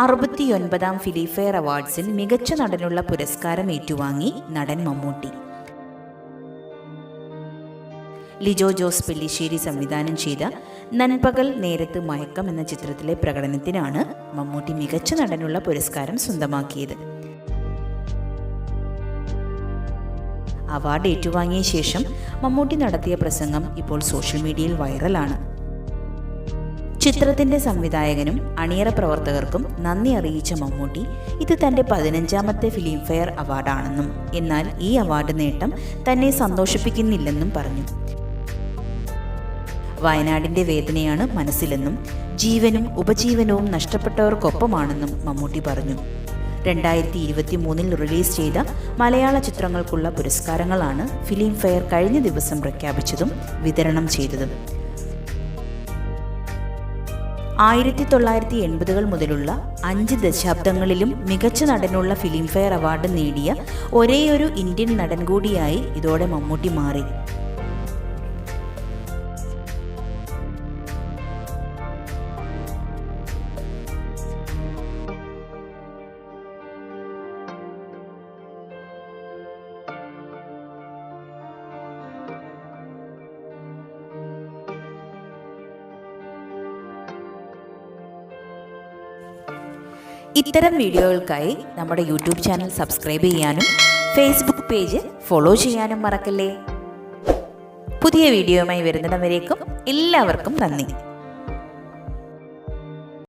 അറുപത്തിയൊൻപതാം ഫിലിഫെയർ അവാർഡ്സിൽ മികച്ച നടനുള്ള പുരസ്കാരം ഏറ്റുവാങ്ങി നടൻ മമ്മൂട്ടി. ലിജോ ജോസ് പെല്ലിശ്ശേരി സംവിധാനം ചെയ്ത നൻപകൽ നേരത്ത് മയക്കം എന്ന ചിത്രത്തിലെ പ്രകടനത്തിനാണ് മമ്മൂട്ടി മികച്ച നടനുള്ള പുരസ്കാരം സ്വന്തമാക്കിയത്. അവാർഡ് ഏറ്റുവാങ്ങിയ ശേഷം മമ്മൂട്ടി നടത്തിയ പ്രസംഗം ഇപ്പോൾ സോഷ്യൽ മീഡിയയിൽ വൈറലാണ്. ചിത്രത്തിന്റെ സംവിധായകനും അണിയറ പ്രവർത്തകർക്കും നന്ദി അറിയിച്ച മമ്മൂട്ടി ഇത് തന്റെ പതിനഞ്ചാമത്തെ ഫിലിംഫെയർ അവാർഡാണെന്നും എന്നാൽ ഈ അവാർഡ് നേട്ടം തന്നെ സന്തോഷിപ്പിക്കുന്നില്ലെന്നും പറഞ്ഞു. വയനാടിന്റെ വേദനയാണ് മനസ്സിലെന്നും ജീവനും ഉപജീവനവും നഷ്ടപ്പെട്ടവർക്കൊപ്പമാണെന്നും മമ്മൂട്ടി പറഞ്ഞു. രണ്ടായിരത്തി ഇരുപത്തി മൂന്നിൽ റിലീസ് ചെയ്ത മലയാള ചിത്രങ്ങൾക്കുള്ള പുരസ്കാരങ്ങളാണ് ഫിലിം ഫെയർ കഴിഞ്ഞ ദിവസം പ്രഖ്യാപിച്ചതും വിതരണം ചെയ്തതും. ആയിരത്തി തൊള്ളായിരത്തി എൺപതുകൾ മുതലുള്ള അഞ്ച് ദശാബ്ദങ്ങളിലും മികച്ച നടനുള്ള ഫിലിംഫെയർ അവാർഡ് നേടിയ ഒരേയൊരു ഇന്ത്യൻ നടൻ കൂടിയായി ഇതോടെ മമ്മൂട്ടി മാറി. ഇത്തരം വീഡിയോകൾക്കായി നമ്മുടെ യൂട്യൂബ് ചാനൽ സബ്സ്ക്രൈബ് ചെയ്യാനും ഫേസ്ബുക്ക് പേജ് ഫോളോ ചെയ്യാനും മറക്കല്ലേ? പുതിയ വീഡിയോയുമായി വരുന്നിടം വരേക്കും എല്ലാവർക്കും നന്ദി.